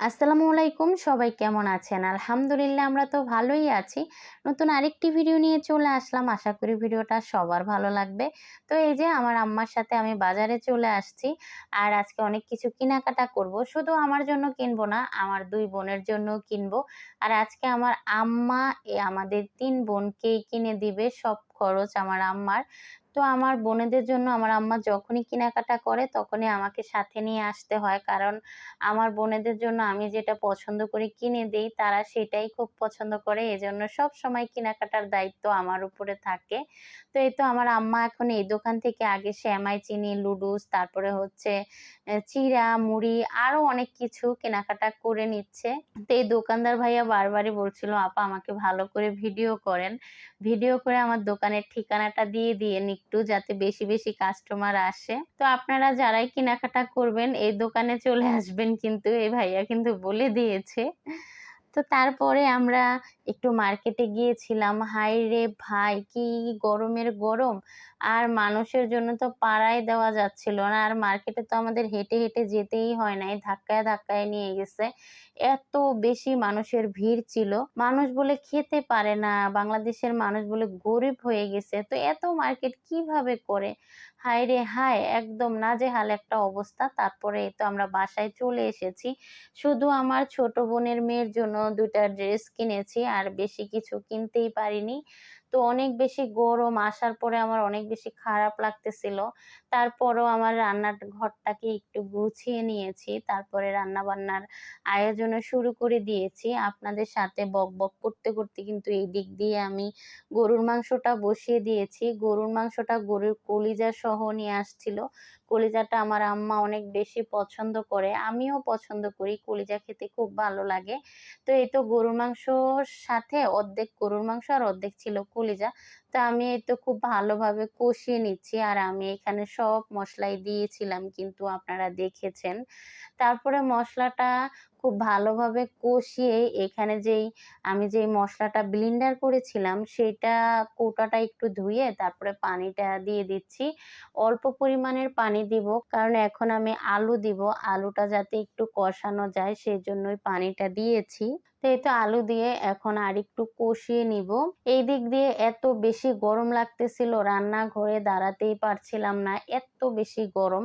আসসালামু আলাইকুম, সবাই কেমন আছেন? আলহামদুলিল্লাহ আমরা তো ভালোই আছি। নতুন আরেকটি ভিডিও নিয়ে চলে আসলাম। আশা করি ভিডিওটা সবার ভালো লাগবে। তো এই যে আমার আম্মার সাথে আমি বাজারে চলে আসছি আর আজকে অনেক কিছু কেনাকাটা করব। শুধু আমার জন্য কিনবো না, আমার দুই বোনের জন্য কিনবো। আর আজকে আমার আম্মা আমাদের তিন বোনকেই কিনে দিবে, সব খরচ আমার আম্মার। তো আমার বোনেদের জন্য আমার আম্মা যখনই কেনাকাটা করে তখনই আমাকে সাথে নিয়ে আসতে হয়। কারণ আমার বোনেদের জন্য আমি যেটা পছন্দ করি কিনে দিই তারা সেটাই খুব পছন্দ করে। এজন্য সব সময় কেনাকাটার দায়িত্ব আমার উপরে থাকে। তো এই তো আমার আম্মা এখন এই দোকান থেকে আগে শ্যামাই চিনি, লুডুস, তারপরে হচ্ছে চিরা মুড়ি আরও অনেক কিছু কেনাকাটা করে নিচ্ছে। তো এই দোকানদার ভাইয়া বারবারই বলছিল, আপা আমাকে ভালো করে ভিডিও করেন। ভিডিও করে আমার দোকানের ঠিকানাটা দিয়ে দিয়ে একটু যাতে বেশি বেশি কাস্টমার আসে। তো আপনারা যারাই কেনাকাটা করবেন, এই দোকানে চলে আসবেন কিন্তু, এই ভাইয়া কিন্তু বলে দিয়েছে। তো তারপরে আমরা একটু মার্কেটে গিয়েছিলাম। হাই রে ভাই, কি গরমের গরম। আর মানুষের জন্য তো পাড়ায় দেওয়া যাচ্ছিল না। আর মার্কেটে তো আমাদের হেঁটে হেঁটে যেতেই হয় নাই, ধাক্কায় ধাক্কায় নিয়ে গেছে। এত বেশি মানুষের ভিড় ছিল। মানুষ বলে খেতে পারে না। বাংলাদেশের মানুষ বলে গরিব হয়ে গেছে। তো এত মার্কেট কীভাবে করে? হায় রে হায়, একদম নাজেহাল একটা অবস্থা। তারপরে তো আমরা বাসায় চলে এসেছি। শুধু আমার ছোট বোনের মেয়ের জন্য দুটা ড্রেস কিনেছি আর বেশি কিছু কিনতেই পারিনি। তো অনেক বেশি গরম আসার পরে আমার অনেক বেশি খারাপ লাগতেছিল। তারপরও আমার রান্নার ঘরটাকে একটু গুছিয়ে নিয়েছি, তারপরে রান্না বান্নার আয়োজনও শুরু করে দিয়েছি। আপনাদের সাথে বক বক করতে করতে কিন্তু এই দিক দিয়ে আমি গরুর মাংসটা বসিয়ে দিয়েছি। গরুর মাংসটা গরুর কলিজা সহ নিয়ে আসছিল। কলিজাটা আমার আম্মা অনেক বেশি পছন্দ করে, আমিও পছন্দ করি। কলিজা খেতে খুব ভালো লাগে। তো এই তো গরুর মাংসর সাথে অর্ধেক গরুর মাংস আর অর্ধেক ছিল কলিজা। তো আমি তো খুব ভালোভাবে কষিয়ে নিচ্ছি আর আমি এখানে সব মশলাই দিয়েছিলাম, কিন্তু আপনারা দেখেছেন। তারপরে মশলাটা খুব ভালোভাবে কষিয়ে এখানে যেই, আমি যেই মশলাটা ব্লিন্ডার করেছিলাম সেটা কৌটাটা একটু ধুয়ে তারপরে পানিটা দিয়ে দিচ্ছি। অল্প পরিমাণের পানি দিব, কারণ এখন আমি আলু দিব, আলুটা যাতে একটু কষানো যায় সেই জন্যই পানিটা দিয়েছি। তো এই তো আলু দিয়ে এখন আর একটু কষিয়ে নিব। এই দিক দিয়ে এত বেশি গরম লাগতেছিল, রান্নাঘরে দাঁড়াতেই পারছিলাম না, এত বেশি গরম।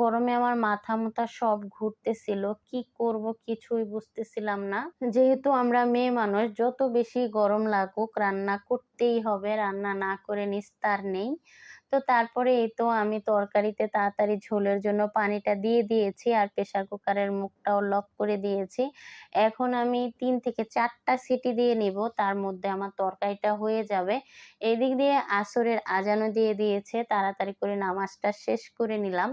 গরমে আমার মাথা মুথা সব ঘুরতেছিল, কি করব কিছুই বুঝতেছিলাম না। যেহেতু আমরা মেয়ে মানুষ, যত বেশি গরম লাগুক, রান্না করতেই হবে। রান্না না করে নিস্তার নেই। তো তারপরে এই তো আমি তরকারিতে তাড়াতাড়ি ঝোলের জন্য পানিটা দিয়ে দিয়েছি আর প্রেশার কুকারের মুখটাও লক করে দিয়েছি। এখন আমি তিন থেকে চারটা সিটি দিয়ে নিব, তার মধ্যে আমার তরকারিটা হয়ে যাবে। এদিক দিয়ে আসরের আজানও দিয়ে দিয়েছে, তাড়াতাড়ি করে নামাজটা শেষ করে নিলাম।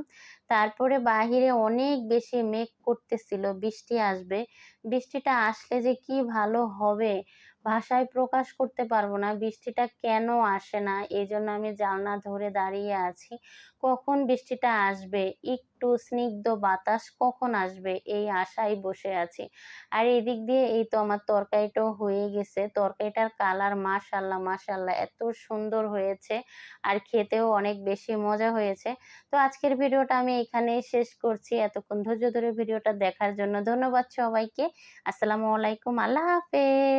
তারপরে বাহিরে অনেক বেশি মেঘ করতেছিল, বৃষ্টি আসবে। বৃষ্টিটা আসলে যে কি ভালো হবে ভাষায় প্রকাশ করতে পারব না। বৃষ্টিটা কেন আসে না? এই জন্য আমি জানলা ধরে দাঁড়িয়ে আছি। কখন বৃষ্টিটা আসবে? একটু স্নিগ্ধ বাতাস কখন আসবে? এই আশায় বসে আছি। আর এদিক দিয়ে এই তো আমার তরকারিটাও হয়ে গেছে। তরকারিটার কালার মাশাল্লাহ মাশাল্লাহ এত সুন্দর হয়েছে আর খেতেও অনেক বেশি মজা হয়েছে। তো আজকের ভিডিওটা আমি এখানেই শেষ করছি। এতক্ষণ ধৈর্য ধরে ভিডিওটা দেখার জন্য ধন্যবাদ সবাইকে। আসসালামু আলাইকুম। আল্লাহ হাফেজ।